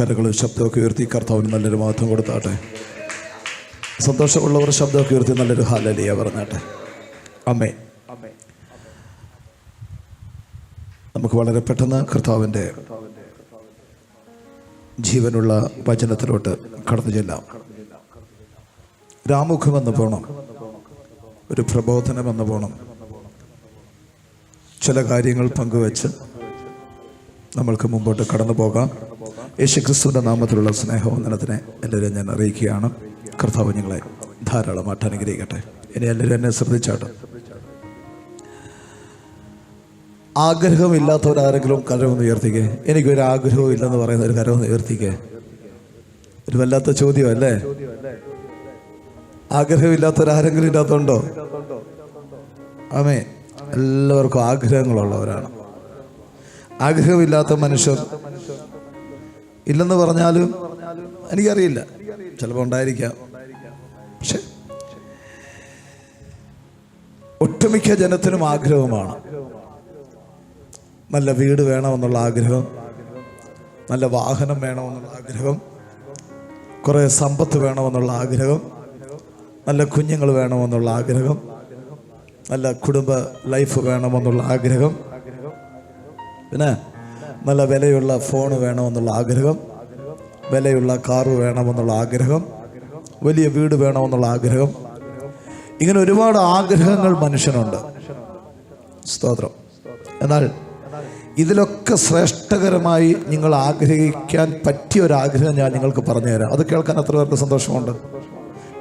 കരകളും ശബ്ദമൊക്കെ ഉയർത്തി കർത്താവിന് നല്ലൊരു മഹത്വം കൊടുത്താട്ടെ. സന്തോഷമുള്ളവർ ശബ്ദമൊക്കെ ഉയർത്തി നല്ലൊരു ഹാലലിയ പറഞ്ഞാട്ടെ. അമ്മേ നമുക്ക് വളരെ പെട്ടെന്ന് കർത്താവിന്റെ ജീവനുള്ള വചനത്തിലോട്ട് കടന്നു ചെല്ലാം. രാമുഖം എന്ന് പോണം. ഒരു പ്രബോധനം എന്ന് പോണം. ചില കാര്യങ്ങൾ പങ്കുവെച്ച് നമ്മൾക്ക് മുമ്പോട്ട് കടന്നു പോകാം. യേശുക്രിസ്തുവിന്റെ നാമത്തിലുള്ള സ്നേഹവന്ദനത്തിനെ എല്ലാവരും ഞാൻ അറിയിക്കുകയാണ്. കർത്താവ് നിങ്ങളെ ധാരാളമായിട്ട് അനുഗ്രഹിക്കട്ടെ. ഇനി എല്ലാവരും എന്നെ ശ്രദ്ധിച്ചാട്ട്. ആഗ്രഹമില്ലാത്തവരാരെങ്കിലും കരമൊന്ന് ഉയർത്തിക്കേ. എനിക്കൊരു ആഗ്രഹവും ഇല്ലെന്ന് പറയുന്ന ഒരു കരമൊന്ന് ഉയർത്തിക്കേ. ഒരു വല്ലാത്ത ചോദ്യം അല്ലേ ആഗ്രഹമില്ലാത്തവരാരെങ്കിലും ഇല്ലാത്തതുണ്ടോ? ആമേ എല്ലാവർക്കും ആഗ്രഹങ്ങളുള്ളവരാണ്. ആഗ്രഹമില്ലാത്ത മനുഷ്യർ ഇല്ലെന്ന് പറഞ്ഞാലും എനിക്കറിയില്ല. ചിലപ്പോൾ ഉണ്ടായിരിക്കാം. പക്ഷെ ഒട്ടുമിക്ക ജനത്തിനും ആഗ്രഹമാണ് നല്ല വീട് വേണമെന്നുള്ള ആഗ്രഹം നല്ല വാഹനം വേണമെന്നുള്ള ആഗ്രഹം കുറേ സമ്പത്ത് വേണമെന്നുള്ള ആഗ്രഹം നല്ല കുഞ്ഞുങ്ങൾ വേണമെന്നുള്ള ആഗ്രഹം നല്ല കുടുംബ ലൈഫ് വേണമെന്നുള്ള ആഗ്രഹം. പിന്നെ നല്ല വിലയുള്ള ഫോൺ വേണമെന്നുള്ള ആഗ്രഹം വിലയുള്ള കാറ് വേണമെന്നുള്ള ആഗ്രഹം വലിയ വീട് വേണമെന്നുള്ള ആഗ്രഹം. ഇങ്ങനെ ഒരുപാട് ആഗ്രഹങ്ങൾ മനുഷ്യനുണ്ട്. സ്തോത്രം. എന്നാൽ ഇതിലൊക്കെ ശ്രേഷ്ഠകരമായി നിങ്ങൾ ആഗ്രഹിക്കാൻ പറ്റിയ ഒരു ആഗ്രഹം ഞാൻ നിങ്ങൾക്ക് പറഞ്ഞു തരാം. അത് കേൾക്കാൻ അത്ര പേർക്ക് സന്തോഷമുണ്ട്?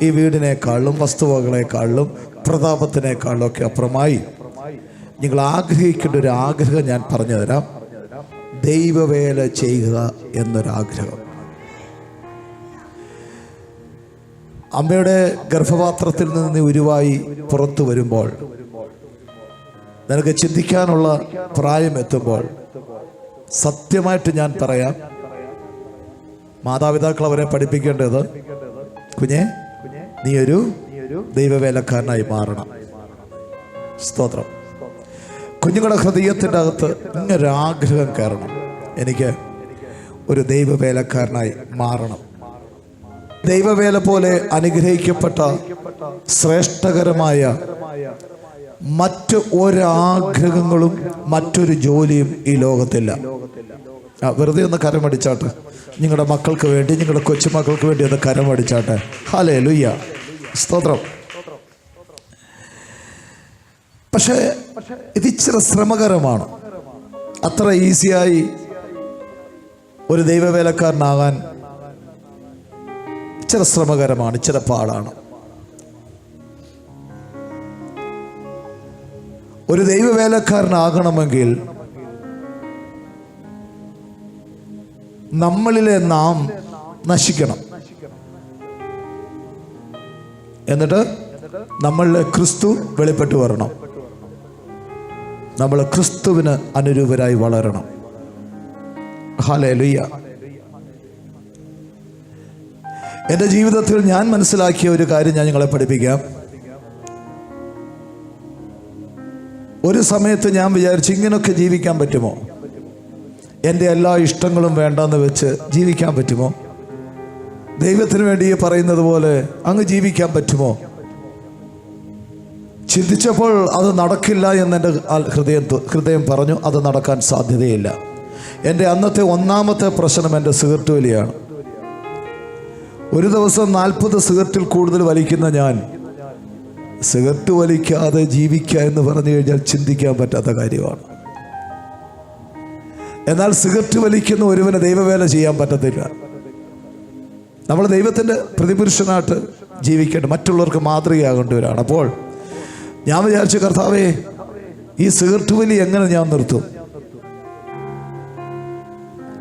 ഈ വീടിനേക്കാളും വസ്തുവകളെക്കാളും പ്രതാപത്തിനേക്കാളും ഒക്കെ അപ്പുറമായി നിങ്ങൾ ആഗ്രഹിക്കേണ്ട ഒരു ആഗ്രഹം ഞാൻ പറഞ്ഞു തരാം. ദൈവവേല ചെയ്യുക എന്നൊരാഗ്രഹം. അമ്മയുടെ ഗർഭപാത്രത്തിൽ നിന്ന് ഉരുവായി പുറത്തു വരുമ്പോൾ നിനക്ക് ചിന്തിക്കാനുള്ള പ്രായം എത്തുമ്പോൾ സത്യമായിട്ട് ഞാൻ പറയാം മാതാപിതാക്കൾ അവരെ പഠിപ്പിക്കേണ്ടത് കുഞ്ഞെ നീ ഒരു ദൈവവേലക്കാരനായി മാറണം. സ്തോത്രം. കുഞ്ഞുങ്ങളുടെ ഹൃദയത്തിന്റെ അകത്ത് ഇങ്ങനൊരാഗ്രഹം കയറണം. എനിക്ക് ഒരു ദൈവവേലക്കാരനായി മാറണം. ദൈവവേല പോലെ അനുഗ്രഹിക്കപ്പെട്ട ശ്രേഷ്ഠകരമായ മറ്റ് ഒരാഗ്രഹങ്ങളും മറ്റൊരു ജോലിയും ഈ ലോകത്തില്ല. ആ വെറുതെ ഒന്ന് കരമടിച്ചാട്ടെ നിങ്ങളുടെ മക്കൾക്ക് വേണ്ടി നിങ്ങളുടെ കൊച്ചുമക്കൾക്ക് വേണ്ടി ഒന്ന് കരമടിച്ചാട്ടെ ഹലേ ലുയ്യ സ്തോത്രം. പക്ഷേ ഇത് ഇച്ചിരി ശ്രമകരമാണ്. അത്ര ഈസിയായി ഒരു ദൈവവേലക്കാരനാകാൻ ഇച്ചിരി ശ്രമകരമാണ് ഇച്ചിരി പാടാണ്. ഒരു ദൈവവേലക്കാരനാകണമെങ്കിൽ നമ്മളിലെ നാം നശിക്കണം. എന്നിട്ട് നമ്മളിലെ ക്രിസ്തു വെളിപ്പെട്ടു വരണം. നമ്മൾ ക്രിസ്തുവിന് അനുരൂപരായി വളരണം. ഹാലേ ലുയ്യ എന്റെ ജീവിതത്തിൽ ഞാൻ മനസ്സിലാക്കിയ ഒരു കാര്യം ഞാൻ നിങ്ങളെ പഠിപ്പിക്കാം. ഒരു സമയത്ത് ഞാൻ വിചാരിച്ചു ഇങ്ങനെയൊക്കെ ജീവിക്കാൻ പറ്റുമോ? എന്റെ എല്ലാ ഇഷ്ടങ്ങളും വേണ്ടെന്ന് വെച്ച് ജീവിക്കാൻ പറ്റുമോ? ദൈവത്തിന് വേണ്ടി പറയുന്നത് പോലെ അങ്ങ് ജീവിക്കാൻ പറ്റുമോ? ചിന്തിച്ചപ്പോൾ അത് നടക്കില്ല എന്നെന്റെ ഹൃദയം ഹൃദയം പറഞ്ഞു അത് നടക്കാൻ സാധ്യതയില്ല. എന്റെ അന്നത്തെ ഒന്നാമത്തെ പ്രശ്നം എന്റെ സിഗരറ്റ് വലിയാണ്. ഒരു ദിവസം നാൽപ്പത് സിഗരറ്റിൽ കൂടുതൽ വലിക്കുന്ന ഞാൻ സിഗരറ്റ് വലിക്കാതെ ജീവിക്കുക എന്ന് പറഞ്ഞു കഴിഞ്ഞാൽ ചിന്തിക്കാൻ പറ്റാത്ത കാര്യമാണ്. എന്നാൽ സിഗരറ്റ് വലിക്കുന്ന ഒരുവന് ദൈവവേല ചെയ്യാൻ പറ്റത്തില്ല. നമ്മൾ ദൈവത്തിന്റെ പ്രതിപുരുഷനായിട്ട് ജീവിക്കേണ്ട മറ്റുള്ളവർക്ക് മാതൃകയാകേണ്ടവരാണ് അപ്പോൾ ഞാൻ വിചാരിച്ചു കർത്താവേ ഈ സിഗരറ്റ് വലി എങ്ങനെ ഞാൻ നിർത്തും?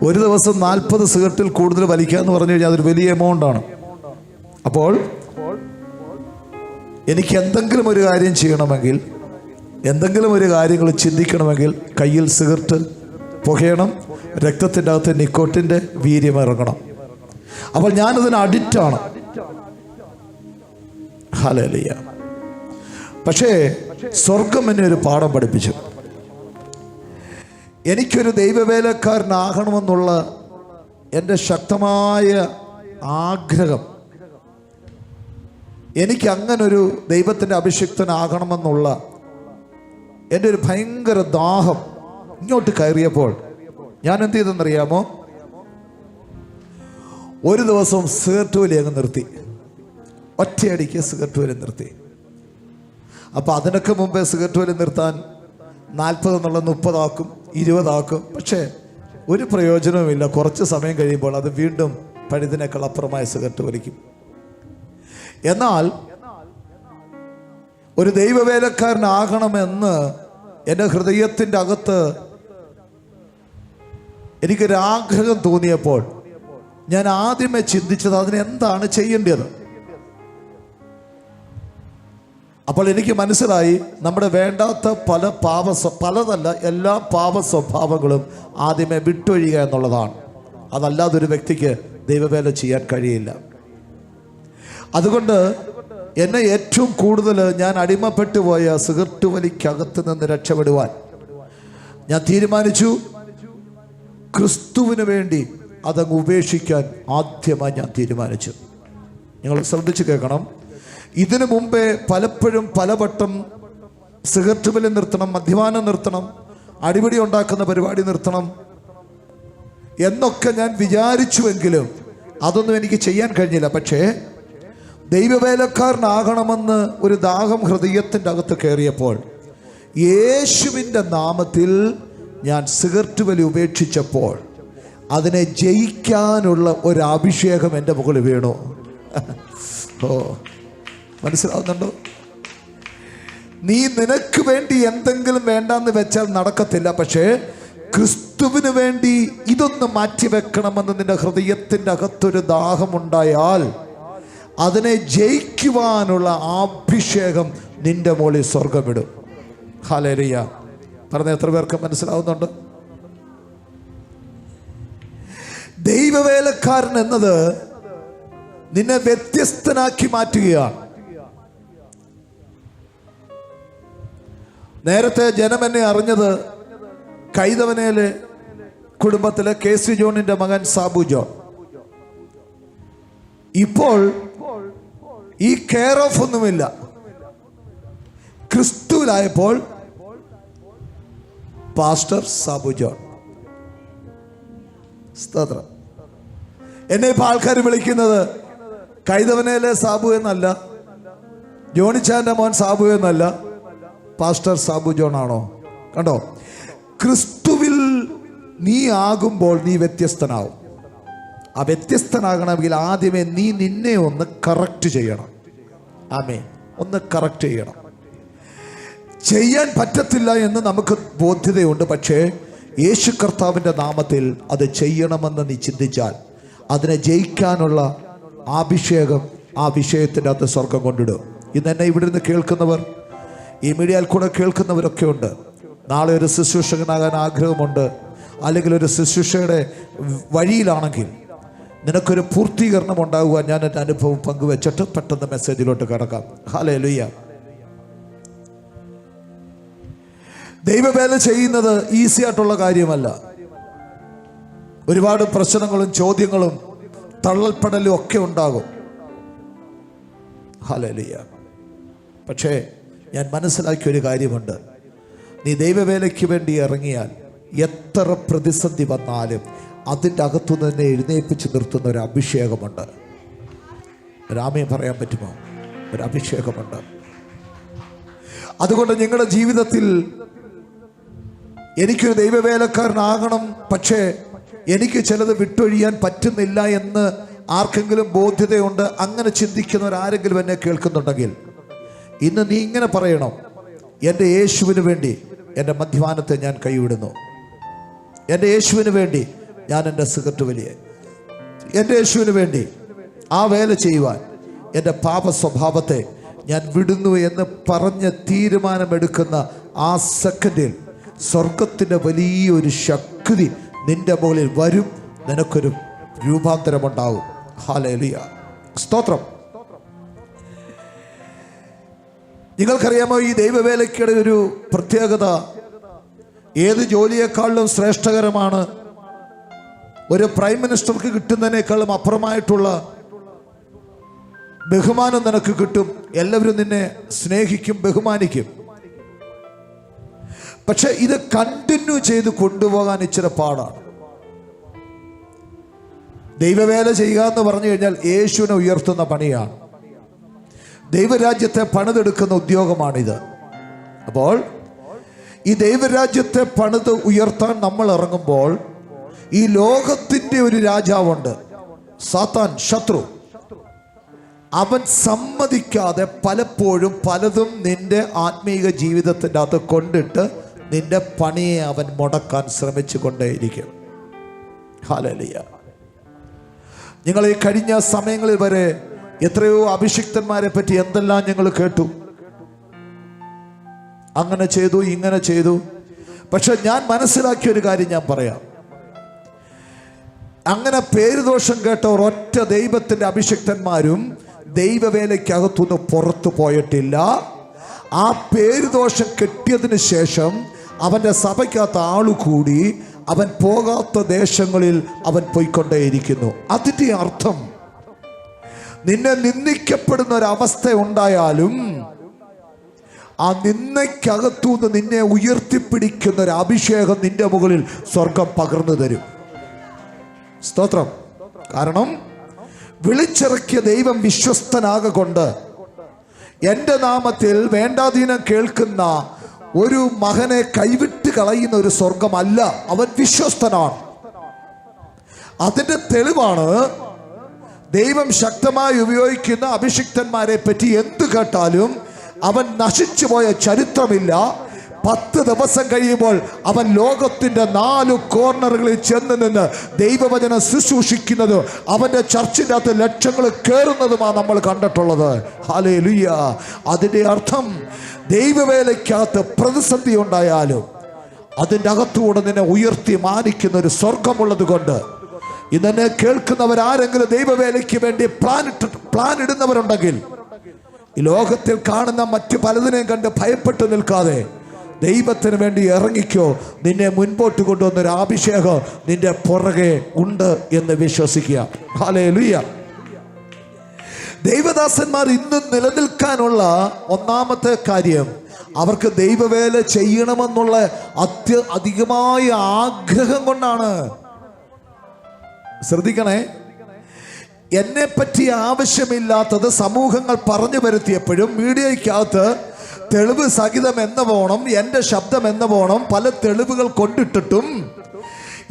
ഒരു ദിവസം നാൽപ്പത് സിഗരറ്റിൽ കൂടുതൽ വലിക്കുക എന്ന് പറഞ്ഞു കഴിഞ്ഞാൽ അതൊരു വലിയ എമൗണ്ട് ആണ്. അപ്പോൾ എനിക്ക് എന്തെങ്കിലും ഒരു കാര്യം ചെയ്യണമെങ്കിൽ എന്തെങ്കിലും ഒരു കാര്യങ്ങൾ ചിന്തിക്കണമെങ്കിൽ കയ്യിൽ സിഗരറ്റ് പുകയണം രക്തത്തിന്റെ അകത്ത് നിക്കോട്ടിന്റെ വീര്യം ഇറങ്ങണം. അപ്പോൾ ഞാനതിന് അഡിക്റ്റാണ് ഹലലിയ പക്ഷേ സ്വർഗം എന്നെ ഒരു പാഠം പഠിപ്പിച്ചു. എനിക്കൊരു ദൈവവേലക്കാരനാകണമെന്നുള്ള എന്റെ ശക്തമായ ആഗ്രഹം. എനിക്ക് അങ്ങനൊരു ദൈവത്തിന്റെ അഭിഷിക്തനാകണമെന്നുള്ള എന്റെ ഒരു ഭയങ്കര ദാഹം ഇങ്ങോട്ട് കയറിയപ്പോൾ ഞാൻ എന്ത് ചെയ്തെന്നറിയാമോ? ഒരു ദിവസം സിഗരറ്റ് വലി അങ്ങ് നിർത്തി. ഒറ്റയടിക്ക് സിഗരറ്റ് വലി നിർത്തി. അപ്പോൾ അതിനൊക്കെ മുമ്പേ സിഗരറ്റ് വലി നിർത്താൻ നാൽപ്പത് എന്നുള്ള മുപ്പതാക്കും ഇരുപതാക്കും പക്ഷേ ഒരു പ്രയോജനവുമില്ല കുറച്ച് സമയം കഴിയുമ്പോൾ അത് വീണ്ടും പഴുതിനേക്കാൾ അപ്പുറമായ സിഗരറ്റ് വലിക്കും. എന്നാൽ ഒരു ദൈവവേലക്കാരനാകണമെന്ന് എന്റെ ഹൃദയത്തിന്റെ അകത്ത് എനിക്കൊരാഗ്രഹം തോന്നിയപ്പോൾ ഞാൻ ആദ്യമേ ചിന്തിച്ചത് അതിനെന്താണ് ചെയ്യേണ്ടത്? അപ്പോൾ എനിക്ക് മനസ്സിലായി നമ്മുടെ വേണ്ടാത്ത പല പാപ പലതല്ല എല്ലാ പാപ സ്വഭാവങ്ങളും ആദ്യമേ വിട്ടൊഴിയുക എന്നുള്ളതാണ്. അതല്ലാതെ ഒരു വ്യക്തിക്ക് ദൈവവേല ചെയ്യാൻ കഴിയില്ല. അതുകൊണ്ട് എന്നെ ഏറ്റവും കൂടുതൽ ഞാൻ അടിമപ്പെട്ടു പോയ സിഗരറ്റ് വലിക്കകത്ത് നിന്ന് രക്ഷപ്പെടുവാൻ ഞാൻ തീരുമാനിച്ചു. ക്രിസ്തുവിന് വേണ്ടി അതങ്ങ് ഉപേക്ഷിക്കാൻ ആദ്യമായി ഞാൻ തീരുമാനിച്ചു. നിങ്ങൾ ശ്രദ്ധിച്ചു കേൾക്കണം. ഇതിനു മുമ്പേ പലപ്പോഴും പലവട്ടം സിഗരറ്റ് വലി നിർത്തണം മദ്യപാനം നിർത്തണം അടിപിടി ഉണ്ടാക്കുന്ന പരിപാടി നിർത്തണം എന്നൊക്കെ ഞാൻ വിചാരിച്ചുവെങ്കിലും അതൊന്നും എനിക്ക് ചെയ്യാൻ കഴിഞ്ഞില്ല. പക്ഷേ ദൈവവേലക്കാരനാകണമെന്ന് ഒരു ദാഹം ഹൃദയത്തിന്റെ അകത്ത് കയറിയപ്പോൾ യേശുവിന്റെ നാമത്തിൽ ഞാൻ സിഗരറ്റ് വലി ഉപേക്ഷിച്ചപ്പോൾ അതിനെ ജയിക്കാനുള്ള ഒരു അഭിഷേകം എന്റെ മുകളിൽ വീണു. ഓ. മനസ്സിലാവുന്നുണ്ടോ? നീ നിനക്ക് വേണ്ടി എന്തെങ്കിലും വേണ്ടാന്ന് വെച്ചാൽ നടക്കത്തില്ല പക്ഷേ ക്രിസ്തുവിന് വേണ്ടി ഇതൊന്ന് മാറ്റിവെക്കണമെന്ന് നിന്റെ ഹൃദയത്തിന്റെ അകത്തൊരു ദാഹമുണ്ടായാൽ അതിനെ ജയിക്കുവാനുള്ള അഭിഷേകം നിന്റെ മോളിൽ സ്വർഗമിടും ഹാലേരിയ പറഞ്ഞ എത്ര പേർക്ക് മനസ്സിലാവുന്നുണ്ട്? ദൈവവേലക്കാരൻ എന്നത് നിന്നെ വ്യത്യസ്തനാക്കി മാറ്റുകയാണ്. നേരത്തെ ജനം എന്നെ അറിഞ്ഞത് കൈതവനയിലെ കുടുംബത്തിലെ കെ സി ജോണിന്റെ മകൻ സാബു ജോൺ ഇപ്പോൾ ഈ കെയർ ഓഫ് ഒന്നുമില്ല. ക്രിസ്തുവിലായപ്പോൾ പാസ്റ്റർ സാബു ജോൺ സ്തോത്രം. എന്നെ ഇപ്പൊ ആൾക്കാർ വിളിക്കുന്നത് കൈതവനയിലെ സാബു എന്നല്ല ജോണിച്ചാന്റെ മോൻ സാബു എന്നല്ല പാസ്റ്റർ സാബു ജോൺ ആണോ കണ്ടോ? ക്രിസ്തുവിൽ നീ ആകുമ്പോൾ നീ വ്യത്യസ്തനാവും. ആ വ്യത്യസ്തനാകണമെങ്കിൽ ആദ്യമേ നീ നിന്നെ ഒന്ന് കറക്റ്റ് ചെയ്യണം. ആമേ ഒന്ന് കറക്റ്റ് ചെയ്യണം. ചെയ്യാൻ പറ്റത്തില്ല എന്ന് നമുക്ക് ബോധ്യതയുണ്ട്. പക്ഷേ യേശു കർത്താവിന്റെ നാമത്തിൽ അത് ചെയ്യണമെന്ന് നീ ചിന്തിച്ചാൽ അതിനെ ജയിക്കാനുള്ള അഭിഷേകം ആ വിഷയത്തിന്റെ അകത്ത് സ്വർഗം കൊണ്ടിടും. ഇന്ന് എന്നെ ഇവിടെ നിന്ന് കേൾക്കുന്നവർ? ഈ മീഡിയയിൽ കൂടെ കേൾക്കുന്നവരൊക്കെ ഉണ്ട്. നാളെ ഒരു ശുശ്രൂഷകനാകാൻ ആഗ്രഹമുണ്ട്. അല്ലെങ്കിൽ ഒരു ശുശ്രൂഷയുടെ വഴിയിലാണെങ്കിൽ നിനക്കൊരു പൂർത്തീകരണം ഉണ്ടാകുവാൻ ഞാൻ എന്റെ അനുഭവം പങ്കുവെച്ചിട്ട് പെട്ടെന്ന് മെസ്സേജിലോട്ട് കിടക്കാം. ഹാലേ ലുയ്യ ദൈവവേല ചെയ്യുന്നത് ഈസി ആയിട്ടുള്ള കാര്യമല്ല. ഒരുപാട് പ്രശ്നങ്ങളും ചോദ്യങ്ങളും തള്ളൽപ്പെടലും ഒക്കെ ഉണ്ടാകും. ഹലലിയ പക്ഷേ ഞാൻ മനസ്സിലാക്കിയ ഒരു കാര്യമുണ്ട്. നീ ദൈവവേലയ്ക്ക് വേണ്ടി ഇറങ്ങിയാൽ എത്ര പ്രതിസന്ധി വന്നാലും അതിന്റെ അകത്തു തന്നെ എഴുന്നേൽപ്പിച്ച് നിർത്തുന്ന ഒരു അഭിഷേകമുണ്ട്. രാമയെ പറയാൻ പറ്റുമോ? ഒരു അഭിഷേകമുണ്ട്. അതുകൊണ്ട് നിങ്ങളുടെ ജീവിതത്തിൽ എനിക്കൊരു ദൈവവേലക്കാരനാകണം പക്ഷേ എനിക്ക് ചിലത് വിട്ടൊഴിയാൻ പറ്റുന്നില്ല എന്ന് ആർക്കെങ്കിലും ബോധ്യതയുണ്ട് അങ്ങനെ ചിന്തിക്കുന്നവരാരെങ്കിലും എന്നെ കേൾക്കുന്നുണ്ടെങ്കിൽ ഇന്ന് നീ ഇങ്ങനെ പറയണം. എന്റെ യേശുവിന് വേണ്ടി എന്റെ മദ്യപാനത്തെ ഞാൻ കൈവിടുന്നു. എന്റെ യേശുവിന് വേണ്ടി ഞാൻ എന്റെ സിഗരറ്റ് വലിയ. എന്റെ യേശുവിന് വേണ്ടി ആ വേല ചെയ്യുവാൻ എന്റെ പാപ സ്വഭാവത്തെ ഞാൻ വിടുന്നു എന്ന് പറഞ്ഞ് തീരുമാനമെടുക്കുന്ന ആ സെക്കൻഡിൽ സ്വർഗത്തിന്റെ വലിയൊരു ശക്തി നിന്റെ മുകളിൽ വരും. നിനക്കൊരു രൂപാന്തരമുണ്ടാവും. ഹാലേലിയ സ്തോത്രം. നിങ്ങൾക്കറിയാമോ ഈ ദൈവവേലയ്ക്കിടെ ഒരു പ്രത്യേകത? ഏത് ജോലിയെക്കാളും ശ്രേഷ്ഠകരമാണ് ഒരു പ്രൈം മിനിസ്റ്റർക്ക് കിട്ടുന്നതിനേക്കാളും അപ്പുറമായിട്ടുള്ള ബഹുമാനം നിനക്ക് കിട്ടും. എല്ലാവരും നിന്നെ സ്നേഹിക്കും ബഹുമാനിക്കും. പക്ഷെ ഇത് കണ്ടിന്യൂ ചെയ്ത് കൊണ്ടുപോകാൻ ഇച്ചിരി പാടാണ്. ദൈവവേല ചെയ്യുക എന്ന് പറഞ്ഞു കഴിഞ്ഞാൽ യേശുവിനെ ഉയർത്തുന്ന പണിയാണ്. ദൈവരാജ്യത്തെ പണിതെടുക്കുന്ന ഉദ്യോഗമാണിത്. അപ്പോൾ ഈ ദൈവരാജ്യത്തെ പണിത് ഉയർത്താൻ നമ്മൾ ഇറങ്ങുമ്പോൾ ഈ ലോകത്തിന്റെ ഒരു രാജാവുണ്ട്. സാത്താൻ ശത്രു. അവൻ സമ്മതിക്കാതെ പലപ്പോഴും പലതും നിന്റെ ആത്മീക ജീവിതത്തിന്റെ അകത്ത് കൊണ്ടിട്ട് നിന്റെ പണിയെ അവൻ മുടക്കാൻ ശ്രമിച്ചു കൊണ്ടേയിരിക്കും ഹാലലിയ നിങ്ങൾ ഈ കഴിഞ്ഞ സമയങ്ങളിൽ വരെ എത്രയോ അഭിഷിക്തന്മാരെ പറ്റി എന്തെല്ലാം ഞങ്ങൾ കേട്ടു. അങ്ങനെ ചെയ്തു ഇങ്ങനെ ചെയ്തു. പക്ഷെ ഞാൻ മനസ്സിലാക്കിയ ഒരു കാര്യം ഞാൻ പറയാം. അങ്ങനെ പേരുദോഷം കേട്ട ഒരൊറ്റ ദൈവത്തിന്റെ അഭിഷിക്തന്മാരും ദൈവവേലയ്ക്കകത്തുനിന്ന് പുറത്തു പോയിട്ടില്ല. ആ പേരുദോഷം കെട്ടിയതിന് ശേഷം അവന്റെ സഭയ്ക്കകത്ത് ആളുകൂടി അവൻ പോകാത്ത ദേശങ്ങളിൽ അവൻ പോയിക്കൊണ്ടേയിരിക്കുന്നു. അതിന്റെ അർത്ഥം നിന്നെ നിന്ദിക്കപ്പെടുന്ന ഒരവസ്ഥ ഉണ്ടായാലും ആ നിന്നയ്ക്കകത്തുനിന്ന് നിന്നെ ഉയർത്തിപ്പിടിക്കുന്ന ഒരു അഭിഷേകം നിന്റെ മുകളിൽ സ്വർഗം പകർന്നു തരും. സ്തോത്രം. കാരണം വിളിച്ചിറക്കിയ ദൈവം വിശ്വസ്തനാകൊണ്ട് എന്റെ നാമത്തിൽ വേണ്ടാധീനം കേൾക്കുന്ന ഒരു മകനെ കൈവിട്ട് കളയുന്ന ഒരു സ്വർഗമല്ല. അവൻ വിശ്വസ്തനാണ്. അതിന്റെ തെളിവാണ് ദൈവം ശക്തമായി ഉപയോഗിക്കുന്ന അഭിഷിക്തന്മാരെ പറ്റി എന്ത് കേട്ടാലും അവൻ നശിച്ചു പോയ ചരിത്രമില്ല. പത്ത് ദിവസം കഴിയുമ്പോൾ അവൻ ലോകത്തിന്റെ നാല് കോർണറുകളിൽ ചെന്ന് നിന്ന് ദൈവവചന ശുശ്രൂഷിക്കുന്നത് അവന്റെ ചർച്ചിന്റെ അകത്ത് ലക്ഷങ്ങൾ കയറുന്നതുമാണ് നമ്മൾ കണ്ടിട്ടുള്ളത്. ഹാലേ ലുയ്യ അതിന്റെ അർത്ഥം ദൈവവേലയ്ക്കകത്ത് പ്രതിസന്ധി ഉണ്ടായാലും അതിന്റെ അകത്തുകൂടെ നിന്നെ ഉയർത്തി മാനിക്കുന്ന ഒരു സ്വർഗമുള്ളത് കൊണ്ട് ഇന്നെ കേൾക്കുന്നവരാരെങ്കിലും ദൈവവേലയ്ക്ക് വേണ്ടി പ്ലാൻ ഇട്ട് പ്ലാൻ ഇടുന്നവരുണ്ടെങ്കിൽ ഈ ലോകത്തിൽ കാണുന്ന മറ്റു പലതിനെയും കണ്ട് ഭയപ്പെട്ടു നിൽക്കാതെ ദൈവത്തിന് വേണ്ടി ഇറങ്ങിക്കോ. നിന്നെ മുൻപോട്ട് കൊണ്ടുവന്നൊരു അഭിഷേകം നിന്റെ പുറകെ ഉണ്ട് എന്ന് വിശ്വസിക്കുക. ഹാലേ ലുയ്യ ദൈവദാസന്മാർ ഇന്നും നിലനിൽക്കാനുള്ള ഒന്നാമത്തെ കാര്യം അവർക്ക് ദൈവവേല ചെയ്യണമെന്നുള്ള അത്യ അധികമായ ആഗ്രഹം കൊണ്ടാണ് ശ്രദ്ധിക്കണേ. എന്നെ പറ്റി ആവശ്യമില്ലാത്തത് സമൂഹങ്ങൾ പറഞ്ഞു വരുത്തിയപ്പോഴും മീഡിയയ്ക്കകത്ത് തെളിവ് സഹിതം എന്ന പോണം എന്റെ ശബ്ദം എന്ന പോണം പല തെളിവുകൾ കൊണ്ടിട്ടിട്ടും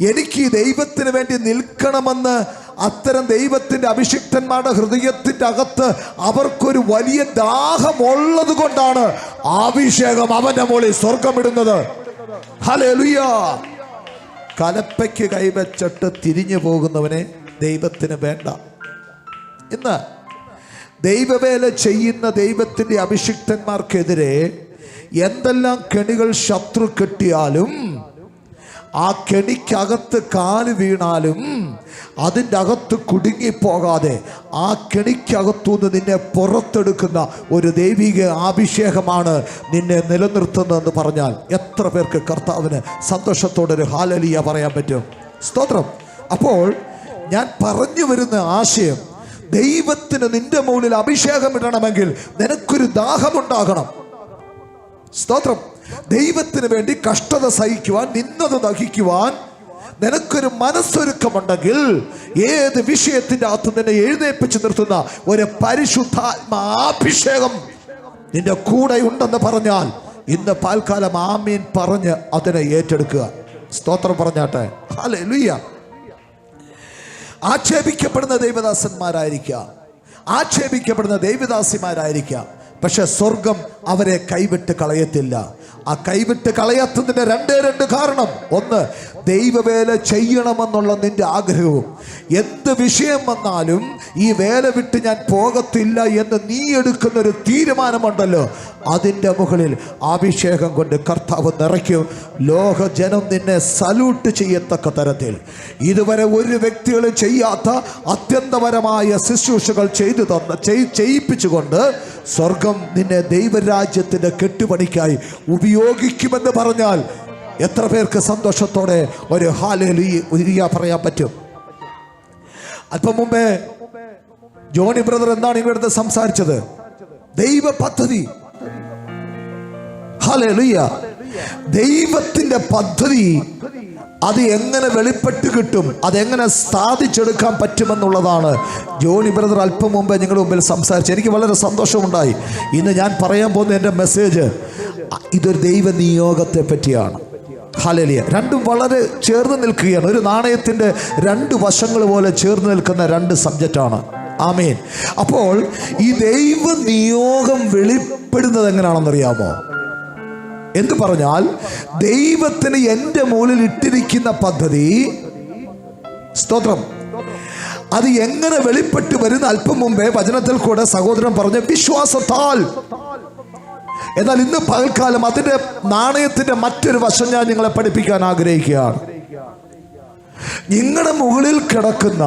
എനിക്ക് ദൈവത്തിന് വേണ്ടി നിൽക്കണമെന്ന് അത്തരം ദൈവത്തിന്റെ അഭിഷിക്തന്മാരുടെ ഹൃദയത്തിന്റെ അകത്ത് അവർക്കൊരു വലിയ ദാഹമുള്ളത് കൊണ്ടാണ് അഭിഷേകം അവന്റെ മുകളിൽ സ്വർഗമിടുന്നത് ഹല്ലേലൂയ. കലപ്പയ്ക്ക് കൈവച്ചിട്ട് തിരിഞ്ഞു പോകുന്നവനെ ദൈവത്തിന് വേണ്ട. ഇന്ന് ദൈവവേല ചെയ്യുന്ന ദൈവത്തിന്റെ അഭിഷിക്തന്മാർക്കെതിരെ എന്തെല്ലാം കെണികൾ ശത്രു കെട്ടിയാലും ആ കെണിക്കകത്ത് കാൽ വീണാലും അതിന്റെ അകത്ത് കുടുങ്ങിപ്പോകാതെ ആ കെണിക്കകത്തുനിന്ന് നിന്നെ പുറത്തെടുക്കുന്ന ഒരു ദൈവിക അഭിഷേകമാണ് നിന്നെ നിലനിർത്തുന്നതെന്ന് പറഞ്ഞാൽ എത്ര പേർക്ക് കർത്താവിന് സന്തോഷത്തോടെ ഒരു ഹാലലിയ പറയാൻ പറ്റും? സ്തോത്രം. അപ്പോൾ ഞാൻ പറഞ്ഞു വരുന്ന ആശയം ദൈവത്തിന് നിന്റെ മുകളിൽ അഭിഷേകം ഇടണമെങ്കിൽ നിനക്കൊരു ദാഹമുണ്ടാകണം. സ്തോത്രം. ദൈവത്തിന് വേണ്ടി കഷ്ടത സഹിക്കുവാൻ നിന്നത ദഹിക്കുവാൻ നിനക്കൊരു മനസ്സൊരുക്കമുണ്ടെങ്കിൽ ഏത് വിഷയത്തിന്റെ അകത്ത് നിന്നെ എഴുന്നേപ്പിച്ച് നിർത്തുന്ന ഒരു പരിശുദ്ധാത്മാഭിഷേകം നിന്റെ കൂടെ ഉണ്ടെന്ന് പറഞ്ഞാൽ ഇന്ന് പാൽക്കാലം ആമീൻ പറഞ്ഞ് അതിനെ ഏറ്റെടുക്കുക. സ്തോത്രം പറഞ്ഞാട്ടെ. ഹാലേ ലുയ്യ ആക്ഷേപിക്കപ്പെടുന്ന ദൈവദാസന്മാരായിരിക്കാം. ആക്ഷേപിക്കപ്പെടുന്ന ദൈവദാസിമാരായിരിക്കാം. പക്ഷെ സ്വർഗം അവരെ കൈവിട്ട് കളയത്തില്ല. ആ കൈവിട്ട് കളയാത്തതിന്റെ രണ്ടേ രണ്ട് കാരണം. ഒന്ന് ദൈവവേല ചെയ്യണമെന്നുള്ള നിന്റെ ആഗ്രഹവും. എന്ത് വിഷയം വന്നാലും ഈ വേല വിട്ട് ഞാൻ പോകത്തില്ല എന്ന് നീ എടുക്കുന്ന ഒരു തീരുമാനമുണ്ടല്ലോ. അതിന്റെ മുകളിൽ അഭിഷേകം കൊണ്ട് കർത്താവ് നിറയ്ക്കും. ലോകജനം നിന്നെ സല്യൂട്ട് ചെയ്യത്തക്ക തരത്തിൽ. ഇതുവരെ ഒരു വ്യക്തികളും ചെയ്യാത്ത അത്യന്തപരമായ ശുശ്രൂഷകൾ ചെയ്തു തന്ന ചെയ്- ചെയ്യിപ്പിച്ചുകൊണ്ട് സ്വർഗം നിന്നെ ദൈവരാജ്യത്തിന്റെ കെട്ടുപണിക്കായി ഉപയോഗിക്കുമെന്ന് പറഞ്ഞാൽ എത്ര പേർക്ക് സന്തോഷത്തോടെ ഒരു ഹാലിയ പറയാൻ പറ്റും? അല്പം മുമ്പേ ജോണി ബ്രദർ എന്താണ് ഇവിടുത്തെ സംസാരിച്ചത്? ദൈവ പദ്ധതി ദൈവത്തിന്റെ പദ്ധതി അത് എങ്ങനെ വെളിപ്പെട്ട് കിട്ടും? അതെങ്ങനെ സ്ഥാപിച്ചെടുക്കാൻ പറ്റുമെന്നുള്ളതാണ് ജോണി ബ്രദർ അല്പം മുമ്പേ നിങ്ങളുടെ മുമ്പിൽ സംസാരിച്ചു എനിക്ക് വളരെ സന്തോഷമുണ്ടായി. ഇന്ന് ഞാൻ പറയാൻ പോകുന്ന എന്റെ മെസ്സേജ് ഇതൊരു ദൈവ നിയോഗത്തെ പറ്റിയാണ്. ഹലലിയ. രണ്ടും വളരെ ചേർന്ന് നിൽക്കുകയാണ്. ഒരു നാണയത്തിന്റെ രണ്ട് വശങ്ങൾ പോലെ ചേർന്ന് നിൽക്കുന്ന രണ്ട് സബ്ജക്റ്റാണ്. ആമേൻ. അപ്പോൾ ഈ ദൈവ നിയോഗം വെളിപ്പെടുന്നത് എങ്ങനെയാണെന്നറിയാമോ? എന്ന് പറഞ്ഞാൽ ദൈവത്തിന് എന്റെ മുകളിൽ ഇട്ടിരിക്കുന്ന പദ്ധതി സ്തോത്രം. അത് എങ്ങനെ വെളിപ്പെട്ട് വരുന്ന അല്പം മുമ്പേ വചനത്തിൽ കൂടെ സഹോദരൻ പറഞ്ഞ വിശ്വാസത്താൽ. എന്നാൽ ഇന്ന് പകൽക്കാലം അതിന്റെ നാണയത്തിന്റെ മറ്റൊരു വശം ഞാൻ നിങ്ങളെ പഠിപ്പിക്കാൻ ആഗ്രഹിക്കുകയാണ്. നിങ്ങളുടെ മുകളിൽ കിടക്കുന്ന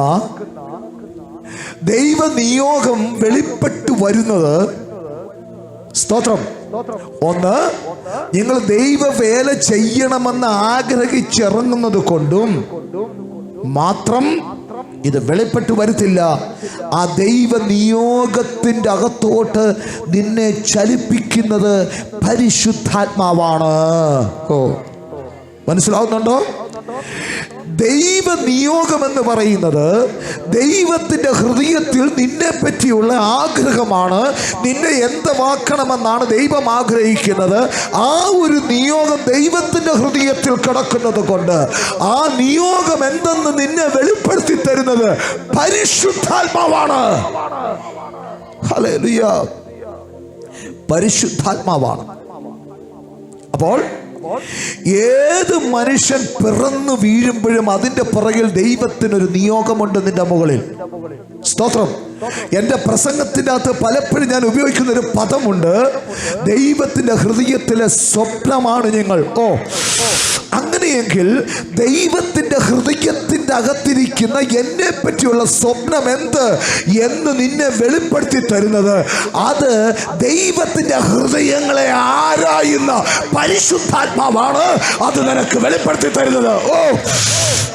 ദൈവ നിയോഗം വെളിപ്പെട്ടു വരുന്നത് സ്തോത്രം. ഒന്ന് നിങ്ങൾ ദൈവ വേല ചെയ്യണമെന്ന് ആഗ്രഹിച്ചിറങ്ങുന്നത് കൊണ്ടും മാത്രം ഇത് വെളിപ്പെട്ടു വരുത്തില്ല. ആ ദൈവ നിയോഗത്തിന്റെ അകത്തോട്ട് നിന്നെ ചലിപ്പിക്കുന്നത് പരിശുദ്ധാത്മാവാണ്. ഓ. മനസ്സിലാവുന്നുണ്ടോ? ദൈവ നിയോഗം എന്ന് പറയുന്നത് ദൈവത്തിന്റെ ഹൃദയത്തിൽ നിന്നെ പറ്റിയുള്ള ആഗ്രഹമാണ്. നിന്നെ എന്തുവാക്കണമെന്നാണ് ദൈവം ആഗ്രഹിക്കുന്നത്. ആ ഒരു നിയോഗം ദൈവത്തിന്റെ ഹൃദയത്തിൽ കിടക്കുന്നത് കൊണ്ട് ആ നിയോഗം എന്തെന്ന് നിന്നെ വെളിപ്പെടുത്തി തരുന്നത് പരിശുദ്ധാത്മാവാണ്. പരിശുദ്ധാത്മാവാണ്. അപ്പോൾ ഏത് മനുഷ്യൻ പിറന്നു വീഴുമ്പോഴും അതിന്റെ പുറകിൽ ദൈവത്തിനൊരു നിയോഗമുണ്ട് നിന്റെ മുകളിൽ. സ്തോത്രം. എന്റെ പ്രസംഗത്തിന്റെ അകത്ത് പലപ്പോഴും ഞാൻ ഉപയോഗിക്കുന്ന ഒരു പദമുണ്ട് ദൈവത്തിന്റെ ഹൃദയത്തിലെ സ്വപ്നമാണ് ഞങ്ങൾ. ഓ അങ്ങനെയെങ്കിൽ ദൈവത്തിന്റെ ഹൃദയത്തിന്റെ അകത്തിരിക്കുന്ന എന്നെ പറ്റിയുള്ള സ്വപ്നം എന്ത് എന്ന് നിന്നെ വെളിപ്പെടുത്തി തരുന്നത്? അത് ദൈവത്തിന്റെ ഹൃദയങ്ങളെ ആരായുന്ന പരിശുദ്ധാത്മാവാണ് അത് നിനക്ക് വെളിപ്പെടുത്തി തരുന്നത്. ഓ.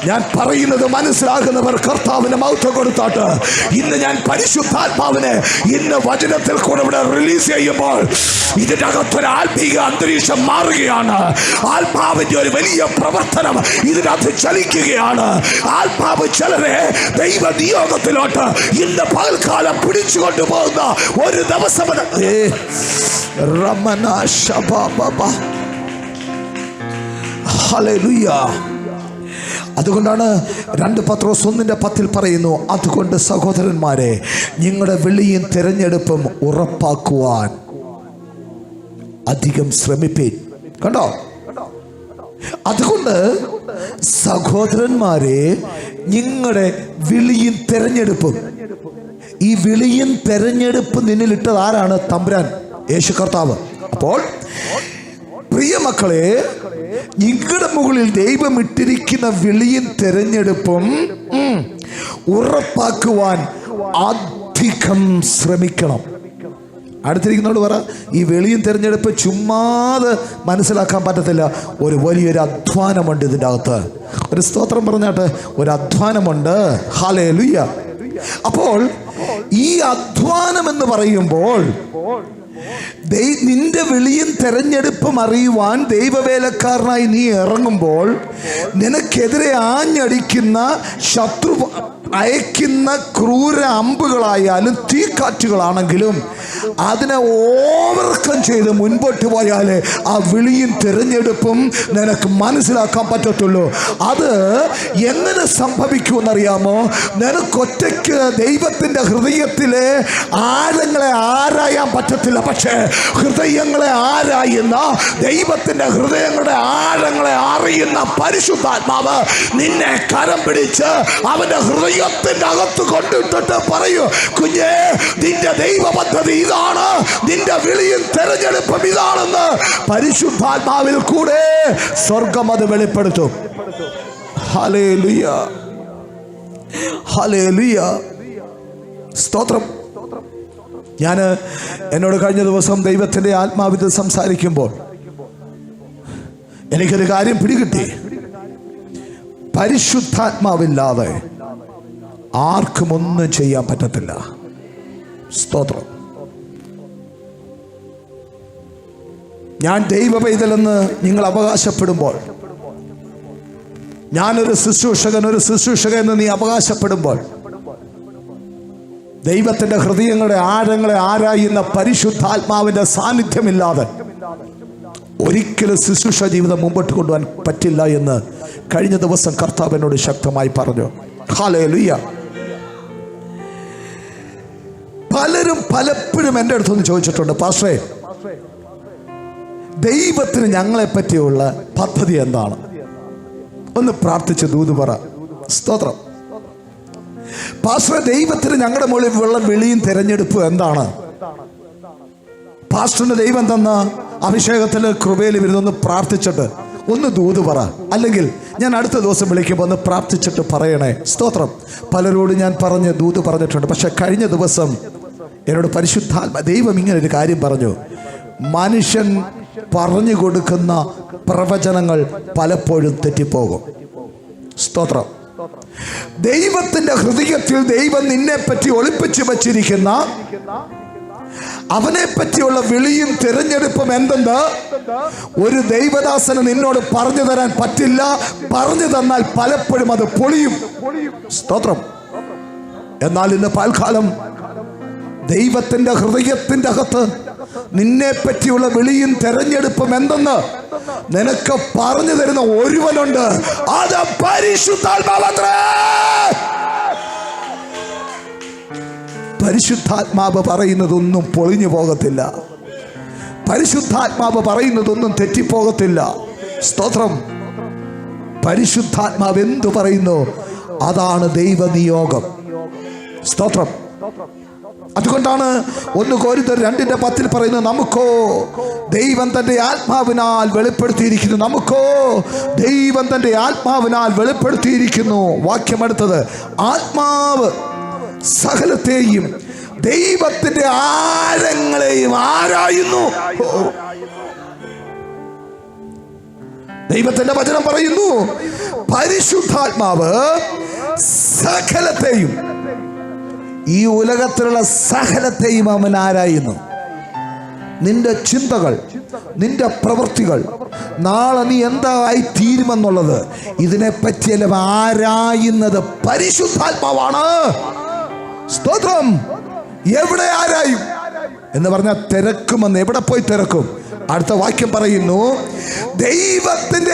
ഞാൻ പറയുന്നത് മനസ്സിലാകുന്നവർ കർത്താവിന് മൗത്വം കൊടുത്താട്ട്. ഇന്ന് ഞാൻ പരിശുദ്ധാത്മാവിനെ ഇന്ന് വചനത്തിൽ കൂടെ ഇവിടെ റിലീസ് ചെയ്യുമ്പോൾ ഇതിന്റെ അകത്തൊരു ആത്മീക അന്തരീക്ഷം മാറുകയാണ്. ആത്മാവിന്റെ ഒരു വലിയ പ്രവർത്തനം ഇതിനകത്ത് ചലിക്കുകയാണ്. ആത്മാവ് ചിലരെ ദൈവ നിയോഗത്തിലോട്ട് ഇന്ന് പകൽക്കാലം പിടിച്ചു കൊണ്ടുപോകുന്ന ഒരു ദിവസം റമന ശബബബ. ഹല്ലേലൂയ. അതുകൊണ്ടാണ് രണ്ട് പത്രോസ് ഒന്നിന്റെ പത്തിൽ പറയുന്നു അതുകൊണ്ട് സഹോദരന്മാരെ നിങ്ങളുടെ വിളിയും തിരഞ്ഞെടുപ്പും ഉറപ്പാക്കുവാൻ അധികം ശ്രമിപ്പീൻ കണ്ടോ? അതുകൊണ്ട് സഹോദരന്മാരെ നിങ്ങളുടെ വിളിയും തെരഞ്ഞെടുപ്പും ഈ വിളിയും തെരഞ്ഞെടുപ്പ് നിന്നിലിട്ടത് ആരാണ്? തമ്പുരാൻ യേശു കർത്താവ്. അപ്പോൾ പ്രിയ മക്കളെ നിങ്ങളുടെ മുകളിൽ ദൈവം ഇട്ടിരിക്കുന്ന വിളിയും തെരഞ്ഞെടുപ്പും ഉറപ്പാക്കുവാൻ അധികം ശ്രമിക്കണം. അടുത്തിരിക്കുന്നോട് പറ ഈ വെളിയും തിരഞ്ഞെടുപ്പ് ചുമ്മാതെ മനസ്സിലാക്കാൻ പറ്റത്തില്ല. ഒരു വലിയൊരു അധ്വാനമുണ്ട് ഇതിന്റെ അകത്ത്. ഒരു സ്തോത്രം പറഞ്ഞാട്ട് ഒരു അധ്വാനമുണ്ട്. ഹാലേ ലുയ്യ അപ്പോൾ ഈ അധ്വാനം എന്ന് പറയുമ്പോൾ നിന്റെ വിളിയും തെരഞ്ഞെടുപ്പും അറിയുവാൻ ദൈവവേലക്കാരനായി നീ ഇറങ്ങുമ്പോൾ നിനക്കെതിരെ ആഞ്ഞടിക്കുന്ന ശത്രു അയക്കുന്ന ക്രൂര അമ്പുകളായാലും തീക്കാറ്റുകളാണെങ്കിലും അതിനെ ഓവർകം ചെയ്ത് മുൻപോട്ട് പോയാൽ ആ വിളിയും തിരഞ്ഞെടുപ്പും നിനക്ക് മനസ്സിലാക്കാൻ പറ്റത്തുള്ളൂ. അത് എങ്ങനെ സംഭവിക്കുമെന്നറിയാമോ? നിനക്കൊറ്റയ്ക്ക് ദൈവത്തിന്റെ ഹൃദയത്തിലെ ആഴങ്ങളെ ആരായാൻ പറ്റത്തില്ല. പക്ഷേ ഹൃദയങ്ങളെ ആരായുന്ന ദൈവത്തിന്റെ ഹൃദയങ്ങളുടെ ആഴങ്ങളെ അറിയുന്ന പരിശുദ്ധാത്മാവ് നിന്നെ കരം പിടിച്ച് അവന്റെ ഹൃദയത്തിന്റെ അകത്ത് കൊണ്ടിട്ടിട്ട് പറയൂ കുഞ്ഞേ നിന്റെ ദൈവ പദ്ധതി ഇതാണ്. നിന്റെ വിളിയും തെരഞ്ഞെടുപ്പും ഇതാണെന്ന് പരിശുദ്ധാത്മാവിൽ കൂടെ സ്വർഗം അത് വെളിപ്പെടുത്തും. ഹലേ ലുയ ഹലേ ഹല്ലേലൂയ. സ്തോത്രം. ഞാൻ എന്നോട് കഴിഞ്ഞ ദിവസം ദൈവത്തിന്റെ ആത്മാവിൽ സംസാരിക്കുമ്പോൾ എനിക്കൊരു കാര്യം പിടികിട്ടി. പരിശുദ്ധാത്മാവില്ലാതെ ആർക്കും ഒന്നും ചെയ്യാൻ പറ്റത്തില്ല. സ്തോത്രം. ഞാൻ ദൈവ പൈതലെന്ന് നിങ്ങൾ അവകാശപ്പെടുമ്പോൾ ഞാനൊരു ശുശ്രൂഷകൻ ഒരു ശുശ്രൂഷകൻ എന്ന് നീ അവകാശപ്പെടുമ്പോൾ ദൈവത്തിന്റെ ഹൃദയങ്ങളുടെ ആഴങ്ങളെ ആരായുന്ന പരിശുദ്ധാത്മാവിന്റെ സാന്നിധ്യമില്ലാതെ ഒരിക്കലും ശുശ്രൂഷ ജീവിതം മുമ്പോട്ട് കൊണ്ടുപോകാൻ പറ്റില്ല എന്ന് കഴിഞ്ഞ ദിവസം കർത്താവ് എന്നോട് ശക്തമായി പറഞ്ഞു. ഹാലേ ലുയ്യ പലരും പലപ്പോഴും എന്റെ അടുത്തൊന്ന് ചോദിച്ചിട്ടുണ്ട് പാഷേ ദൈവത്തിന് ഞങ്ങളെ പറ്റിയുള്ള പദ്ധതി എന്താണ്? ഒന്ന് പ്രാർത്ഥിച്ച് ദൂത് പറ. സ്തോത്രം. പാസ്റ്റർ ദൈവത്തിന് ഞങ്ങളുടെ മുകളിൽ വെള്ളം വിളിയും തിരഞ്ഞെടുപ്പ് എന്താണ്? പാസ്റ്ററിന് ദൈവം തന്ന അഭിഷേകത്തിൽ കൃപയിൽ വരുന്നൊന്ന് പ്രാർത്ഥിച്ചിട്ട് ഒന്ന് ദൂത് പറ. അല്ലെങ്കിൽ ഞാൻ അടുത്ത ദിവസം വിളിക്കുമ്പോൾ ഒന്ന് പ്രാർത്ഥിച്ചിട്ട് പറയണേ. സ്തോത്രം. പലരോടും ഞാൻ പറഞ്ഞ് ദൂത് പറഞ്ഞിട്ടുണ്ട്. പക്ഷെ കഴിഞ്ഞ ദിവസം എന്നോട് പരിശുദ്ധാത്മ ദൈവം ഇങ്ങനെ ഒരു കാര്യം പറഞ്ഞു. മനുഷ്യൻ പറഞ്ഞു കൊടുക്കുന്ന പ്രവചനങ്ങൾ പലപ്പോഴും തെറ്റിപ്പോകും. സ്തോത്രം. ദൈവത്തിന്റെ ഹൃദയത്തിൽ ദൈവം നിന്നെ പറ്റി ഒളിപ്പിച്ചു വച്ചിരിക്കുന്ന അവനെ പറ്റിയുള്ള വിളിയും തിരഞ്ഞെടുപ്പും എന്തെന്ന് ഒരു ദൈവദാസന് നിന്നോട് പറഞ്ഞു തരാൻ പറ്റില്ല. പറഞ്ഞു തന്നാൽ പലപ്പോഴും അത് പൊളിയും. സ്തോത്രം. എന്നാൽ ഇന്ന് പാൽക്കാലം ദൈവത്തിന്റെ ഹൃദയത്തിന്റെ അകത്ത് നിന്നെ പറ്റിയുള്ള വിളിയും തെരഞ്ഞെടുപ്പും എന്തെന്ന് നിനക്ക് പറഞ്ഞു തരുന്ന ഒരുവനുണ്ട്. അത് പരിശുദ്ധാത്മാവത്രേ! പരിശുദ്ധാത്മാവ് പറയുന്നതൊന്നും പൊളിഞ്ഞു പോകത്തില്ല. പരിശുദ്ധാത്മാവ് പറയുന്നതൊന്നും തെറ്റിപ്പോകത്തില്ല. സ്തോത്രം. പരിശുദ്ധാത്മാവ് എന്തു പറയുന്നു? അതാണ് ദൈവനിയോഗം. സ്തോത്രം. അതുകൊണ്ടാണ് ഒന്ന് കോരിത്തർ രണ്ടിന്റെ പത്തിൽ പറയുന്നത് നമുക്കോ ദൈവം തന്റെ ആത്മാവിനാൽ വെളിപ്പെടുത്തിയിരിക്കുന്നു. നമുക്കോ ദൈവം തന്റെ ആത്മാവിനാൽ വെളിപ്പെടുത്തിയിരിക്കുന്നു. വാക്യമെടുത്തത് ആത്മാവ് സകലത്തെയും ദൈവത്തിന്റെ ആഴങ്ങളെയും ആരായുന്നു? ദൈവത്തിന്റെ വചനം പറയുന്നു പരിശുദ്ധാത്മാവ് സകലത്തെയും ഈ ഉലകത്തിലുള്ള സകലത്തെയും അവൻ ആരായുന്നു? നിന്റെ ചിന്തകൾ നിന്റെ പ്രവൃത്തികൾ നാളെ നീ എന്തായി തീരുമെന്നുള്ളത് ഇതിനെപ്പറ്റിയെല്ലാം ആരായുന്നത് പരിശുദ്ധാത്മാവാണ്. സ്തോത്രം. എവിടെ ആരായും? എന്ന് പറഞ്ഞാൽ തിരക്കുമെന്ന് എവിടെ പോയി തിരക്കും? അടുത്ത വാക്യം പറയുന്നു ദൈവത്തിന്റെ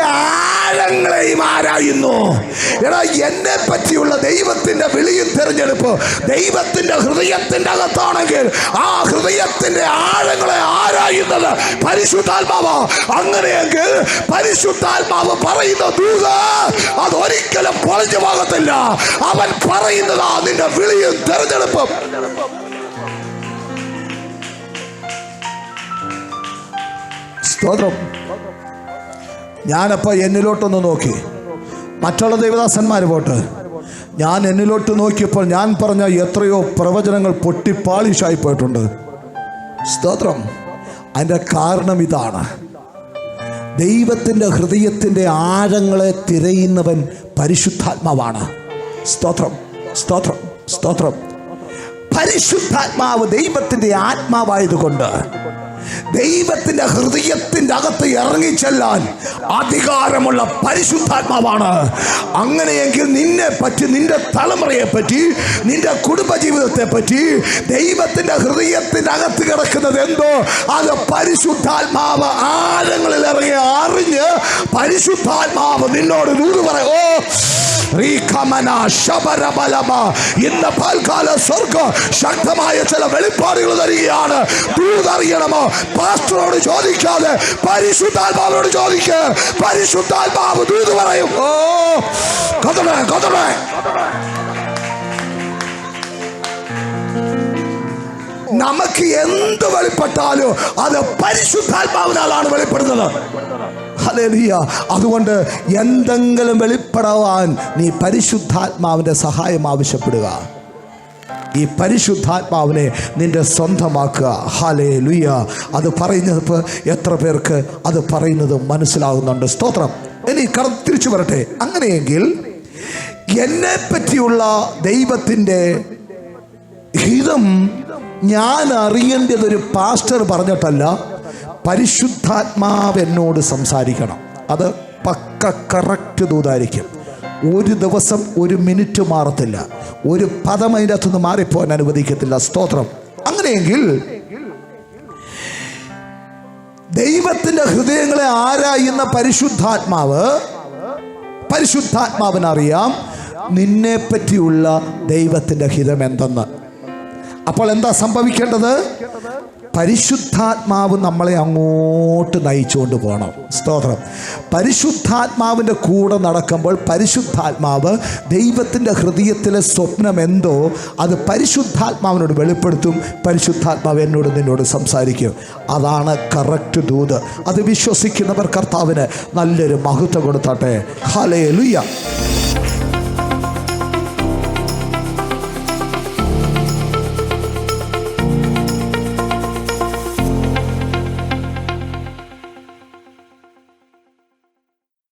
ആഴങ്ങളെയും ആരായുന്നു? എടാ എന്നെ പറ്റിയുള്ള ദൈവത്തിന്റെ വിളിയും തിരഞ്ഞെടുപ്പ് ദൈവത്തിന്റെ ഹൃദയത്തിന്റെ അകത്താണെങ്കിൽ ആ ഹൃദയത്തിന്റെ ആഴങ്ങളെ ആരായുന്നത് പരിശുദ്ധാത്മാവ്. അങ്ങനെയെങ്കിൽ പരിശുദ്ധാത്മാവ് പറയുന്ന ദൂത അതൊരിക്കലും പൊളിഞ്ഞു പോകത്തില്ല. അവൻ പറയുന്നതാ നിന്റെ വിളിയും തിരഞ്ഞെടുപ്പും. സ്തോത്രം. ഞാനപ്പോൾ എന്നിലോട്ടൊന്ന് നോക്കി. മറ്റുള്ള ദൈവദാസന്മാർ പോട്ട്. ഞാൻ എന്നിലോട്ട് നോക്കിയപ്പോൾ ഞാൻ പറഞ്ഞ എത്രയോ പ്രവചനങ്ങൾ പൊട്ടിപ്പാളിഷായി പോയിട്ടുണ്ട്. സ്തോത്രം. അതിന്റെ കാരണം ഇതാണ്. ദൈവത്തിന്റെ ഹൃദയത്തിന്റെ ആഴങ്ങളെ തിരയുന്നവൻ പരിശുദ്ധാത്മാവാണ്. സ്തോത്രം. സ്തോത്രം. സ്തോത്രം. പരിശുദ്ധാത്മാവ് ദൈവത്തിന്റെ ആത്മാവായതുകൊണ്ട് ദൈവത്തിന്റെ ഹൃദയത്തിന്റെ അകത്ത് ഇറങ്ങിച്ചെല്ലാൻ അധികാരമുള്ള പരിശുദ്ധാത്മാവാണ്. അങ്ങനെയെങ്കിൽ നിന്നെ പറ്റി നിന്റെ തലമുറയെ പറ്റി നിന്റെ കുടുംബജീവിതത്തെ പറ്റി ദൈവത്തിന്റെ ഹൃദയത്തിന്റെ അകത്ത് കിടക്കുന്നത് എന്തോ? അത് പരിശുദ്ധാത്മാവ് ആഴങ്ങളിൽ ഇറങ്ങി അറിഞ്ഞ് പരിശുദ്ധാത്മാവ് നിന്നോട് നൂറ് പറയോ ഇന്ന് പാൽക്കാല സ്വർഗം ശക്തമായ ചില വെളിപ്പാടുകൾ തരികയാണ്. ദൂതറിയണമോ? പാസ്റ്ററോട് ചോദിക്കാതെ പരിശുദ്ധാത്മാവിനോട് ചോദിക്ക്. പരിശുദ്ധാത്മാവ് ദൂത് പറയും. ഓ കൊതടേ കൊതടേ നമുക്ക് എന്ത് വെളിപ്പെട്ടാലും അത് പരിശുദ്ധാത്മാവിനാലാണ് വെളിപ്പെടുന്നത്. ഹല്ലേലൂയ. അതുകൊണ്ട് എന്തെങ്കിലും വെളിപ്പെടാൻ നീ പരിശുദ്ധാത്മാവിന്റെ സഹായം ആവശ്യപ്പെടുക. ഈ പരിശുദ്ധാത്മാവിനെ നിന്റെ സ്വന്തമാക്കുക. ഹാലേ ലുയ്യ അത് പറയുന്നത് എത്ര പേർക്ക് അത് പറയുന്നത് മനസ്സിലാകുന്നുണ്ട് സ്തോത്രം. ഇനി കട തിരിച്ചു വരട്ടെ. അങ്ങനെയെങ്കിൽ എന്നെ പറ്റിയുള്ള ദൈവത്തിന്റെ ഹിതം ഞാൻ അറിയേണ്ടത് ഒരു പാസ്റ്റർ പറഞ്ഞിട്ടല്ല. പരിശുദ്ധാത്മാവ് എന്നോട് സംസാരിക്കണം. അത് പക്ക കറക്റ്റ് ദൂതായിരിക്കും. ഒരു ദിവസം ഒരു മിനിറ്റ് മാറത്തില്ല. ഒരു പദം അതിന്റെ അകത്തുനിന്ന് മാറിപ്പോകാൻ അനുവദിക്കത്തില്ല. സ്തോത്രം. അങ്ങനെയെങ്കിൽ ദൈവത്തിന്റെ ഹൃദയങ്ങളെ ആരായുന്ന പരിശുദ്ധാത്മാവ് പരിശുദ്ധാത്മാവിനറിയാം നിന്നെ പറ്റിയുള്ള ദൈവത്തിന്റെ ഹിതം എന്തെന്ന് അപ്പോൾ എന്താ സംഭവിക്കേണ്ടത്? പരിശുദ്ധാത്മാവ് നമ്മളെ അങ്ങോട്ട് നയിച്ചുകൊണ്ട് പോകണം. സ്തോത്രം. പരിശുദ്ധാത്മാവിന്റെ കൂടെ നടക്കുമ്പോൾ പരിശുദ്ധാത്മാവ് ദൈവത്തിന്റെ ഹൃദയത്തിലെ സ്വപ്നം എന്തോ അത് പരിശുദ്ധാത്മാവിനോട് വെളിപ്പെടുത്തും. പരിശുദ്ധാത്മാവ് എന്നോട് നിന്നോട് സംസാരിക്കും. അതാണ് കറക്റ്റ് ദൂത്. അത് വിശ്വസിക്കുന്നവർ കർത്താവിന് നല്ലൊരു മഹത്വം കൊടുത്തട്ടെ. ഹലേ ലുയ്യ